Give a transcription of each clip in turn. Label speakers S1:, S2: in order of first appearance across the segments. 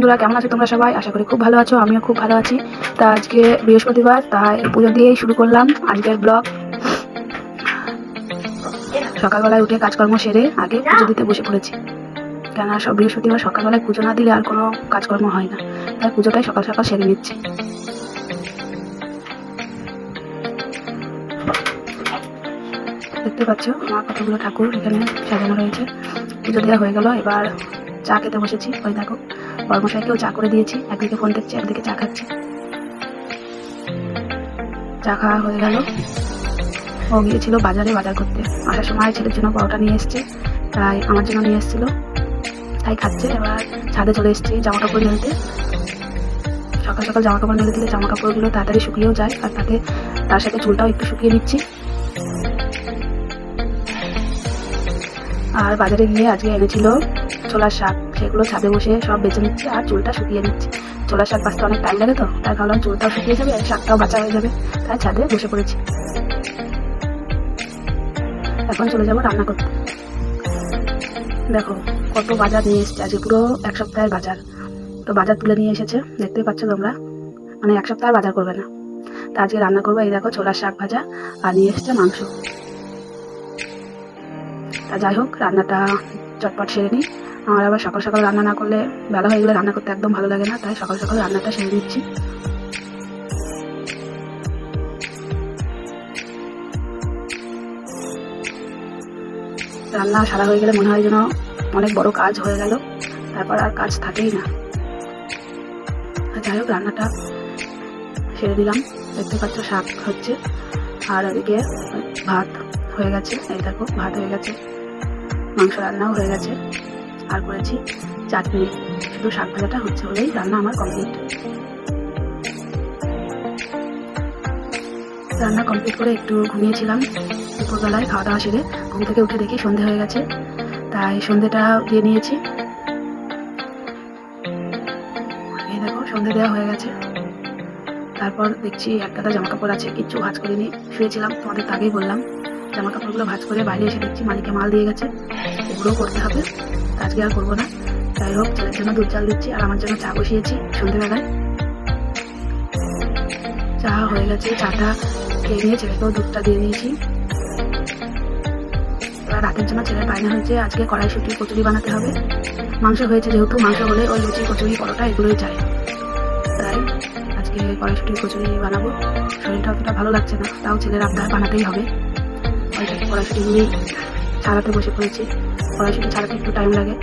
S1: বন্ধুরা, কেমন আছো তোমরা সবাই? আশা করি খুব ভালো আছো, আমিও খুব ভালো আছি। তা আজকে বৃহস্পতিবার, তাই পুজো দিয়েই শুরু করলাম আজকের ব্লগ। সকালবেলায় উঠে কাজকর্ম সেরে আগে পুজো দিতে বসে পড়েছি। কেননা, সব বৃহস্পতিবার সকালবেলায় পুজো না দিলে আর কোনো কাজকর্ম হয় না। তাই পুজোটাই সকাল সকাল সেরে নিচ্ছি। দেখতে পাচ্ছ আমার কতগুলো ঠাকুর এখানে সাজানো রয়েছে। পুজো দেওয়া হয়ে গেল, এবার চা খেতে বসেছি, ওই দেখো। বর্মশাইকেও চা করে দিয়েছি, একদিকে ফোন দেখছি, একদিকে চা খাচ্ছি। চা খাওয়া হয়ে গেল। ও গিয়েছিল বাজারে বাজার করতে। আসার সময় ছেলের জন্য পরোটা নিয়ে এসছে তাই আমার জন্য নিয়ে এসেছিল। তাই খাচ্ছে, এবার ছাদে চলে এসেছি জামা কাপড় মেলতে। সকাল সকাল জামা কাপড় মেলে দিলে জামা কাপড়গুলো তাড়াতাড়ি শুকিয়েও যায়, আর তাতে তার সাথে চুলটাও একটু শুকিয়ে নিচ্ছি। আর বাজারে গিয়ে আজকে এনেছিল ছোলার শাক। সেগুলো ছাদে বসে সব বেছে নিচ্ছি আর চুলটা শুকিয়ে নিচ্ছি। ছোলার শাক বাঁচতে অনেক টাইম লাগে তো, তাই ভাবলাম চুলটাও শুকিয়ে যাবে আর শাকটাও বাঁচা হয়ে যাবে। তাই ছাদে বসে পড়েছি। এখন চলে যাব রান্না করতে। দেখো, কত বাজার নিয়ে এসছে। আজকে পুরো এক সপ্তাহের বাজার। তো বাজার তুলে নিয়ে এসেছে, দেখতেই পাচ্ছ তোমরা। মানে এক সপ্তাহ বাজার করবে না। তা আজকে রান্না করব, এই দেখো ছোলার শাক ভাজা, আর নিয়ে এসছে মাংস। তা যাই হোক, রান্নাটা চটপট সেরে নিই। আমার আবার সকাল সকাল রান্না না করলে বেলা হয়ে গেলে রান্না করতে একদম ভালো লাগে না, তাই সকাল সকাল রান্নাটা সেরে নিচ্ছি। রান্না সারা হয়ে গেলে মনে হয় যেন অনেক বড় কাজ হয়ে গেল, তারপর আর কাজ থাকেই না। যাই হোক, রান্নাটা সেরে দিলাম দেখতে পাচ্ছ শাক হচ্ছে, আর ওদিকে ভাত হয়ে গেছে, এই দেখো, ভাত হয়ে গেছে। মাংস রান্নাও হয়ে গেছে। আর করেছি চাটনি। শুধু শাক ভাজাটা হচ্ছে হলেই রান্না আমার কমপ্লিট রান্না কমপ্লিট করে একটু ঘুমিয়েছিলাম। দুপুরবেলায় খাওয়া দাওয়া সেরে ঘুম থেকে উঠে দেখি সন্ধে হয়ে গেছে। তাই সন্ধেটা দিয়ে নিয়েছি। দেখো, সন্ধে দেওয়া হয়ে গেছে। তারপর দেখছি এক গাদা জামা কাপড় আছে, কিচ্ছু ভাজ করিনি, শুয়েছিলাম, তোমাদের আগেই বললাম। জামা কাপড়গুলো ভাজ করে বাইরে এসে দেখছি মালিকে মাল দিয়ে গেছে এগুলোও করতে হবে আজকে আর করব না। যাই হোক, ছেলের জন্য দুধ চাল দিচ্ছি, আর আমার জন্য চা বসিয়েছি সন্ধ্যেবেলায় চা হয়ে গেছে, চাটা খেয়ে নিয়ে ছেলেকেও দুধটা দিয়ে দিয়েছি রাতের জন্য ছেলের বায়না হয়েছে, আজকে কড়াইশুটি কচুরি বানাতে হবে। মাংস হয়েছে যেহেতু, মাংস হলে ওই লুচি, কচুরি, পরোটা, এগুলোই চাই। কড়াইশুটির কচুরি বানাবো। শরীরটা অতটা ভালো লাগছে না, তাও ছেলের আবদার বানাতেই হবে। কড়াইশুটি কড়াইশুটিগুলি ছাড়াতে বসে পড়েছি। কড়াইশুটি ছাড়াতে একটু টাইম লাগে।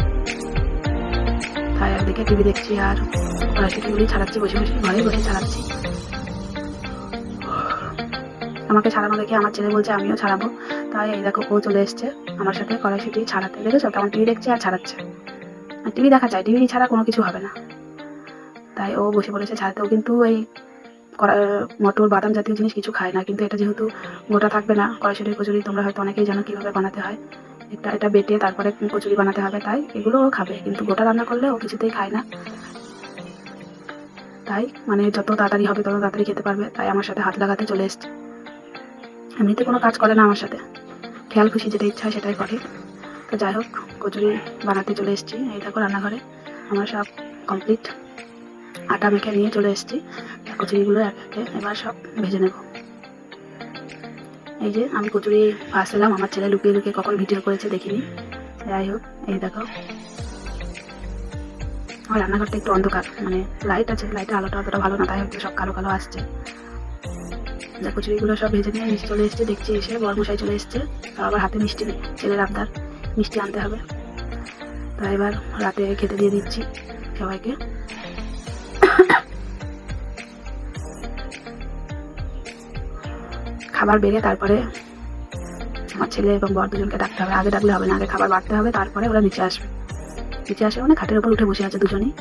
S1: তাই একদিকে টিভি দেখছি আর কড়াইশুটিগুলি ছাড়াচ্ছি, বসে বসে ঘরে বসে ছাড়াচ্ছি। আমাকে ছাড়ানো দেখে আমার ছেলে বলছে, আমিও ছাড়াবো। তাই এই দেখো, ও চলে এসছে। আমার সাথে কড়াইশুটি ছাড়াতে, দেখেছ? কেমন টিভি দেখছে আর ছাড়াচ্ছে। টিভি দেখা যায় টিভি ছাড়া কোনো কিছু হবে না। তাই ও বসে পড়েছে, ছাড়াতেও কিন্তু এই কড়া- মটর, বাদাম জাতীয় জিনিস কিছু খায় না, কিন্তু এটা যেহেতু গোটা থাকবে না, কড়াইশুটির কচুরি তোমরা হয়তো অনেকেই জানো কীভাবে বানাতে হয়। এটা এটা বেটে তারপরে কচুরি বানাতে হবে, তাই এগুলো খাবে, কিন্তু গোটা রান্না করলে ও কিছুতেই খায় না। তাই মানে যত তাড়াতাড়ি হবে তত তাড়াতাড়ি খেতে পারবে, তাই আমার সাথে হাত লাগাতে চলে এসছে। এমনিতে কোনো কাজ করে না আমার সাথে। খেয়াল খুশি যেটা ইচ্ছা সেটাই করে। তো যাই হোক, কচুরি বানাতে চলে এসেছি। এই দেখো রান্নাঘরে, আমার সব কমপ্লিট আটা মেখে নিয়ে চলে এসেছি। কচুরিগুলো এক একে এবার সব ভেজে নেব। এই যে আমি কচুরি ফার্স্ট এলাম, আমার ছেলে লুকিয়ে লুকিয়ে কখন ভিডিও করেছে দেখিনি। যাই হোক, এই দেখো। আমার রান্নাঘরটা একটু অন্ধকার মানে লাইট আছে লাইটের আলোটা অতটা ভালো না, তাই হচ্ছে সব কালো কালো আসছে। যা কচুরিগুলো সব ভেজে নিয়ে নিচে চলে এসছে, দেখছি এসে বরমশাই চলে এসছে, তাও আবার হাতে মিষ্টি ছেলের আবদার, মিষ্টি আনতে হবে। তো এবার রাতে খেতে দিয়ে দিচ্ছি সবাইকে। খাবার বেড়ে তারপরে আমার ছেলে এবং বর দুজনকে ডাকতে হবে। আগে ডাকলে হবে না, আগে খাবার বাড়তে হবে, তারপরে ওরা নিচে আসবে। নিচে আসে মানে খাটের উপর উঠে বসে আছে দুজনেই।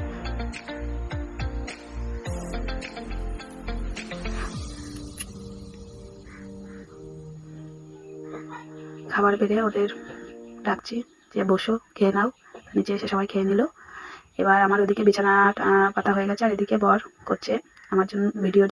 S1: খাবার বেড়ে ওদের ডাকছি যে, বসো, খেয়ে নাও। নিচে এসে সবাই খেয়ে নিল। এবার আমার ওদিকে বিছানা পাতা হয়ে গেছে আর এদিকে বর করছে। আমার জন্য ভিডিও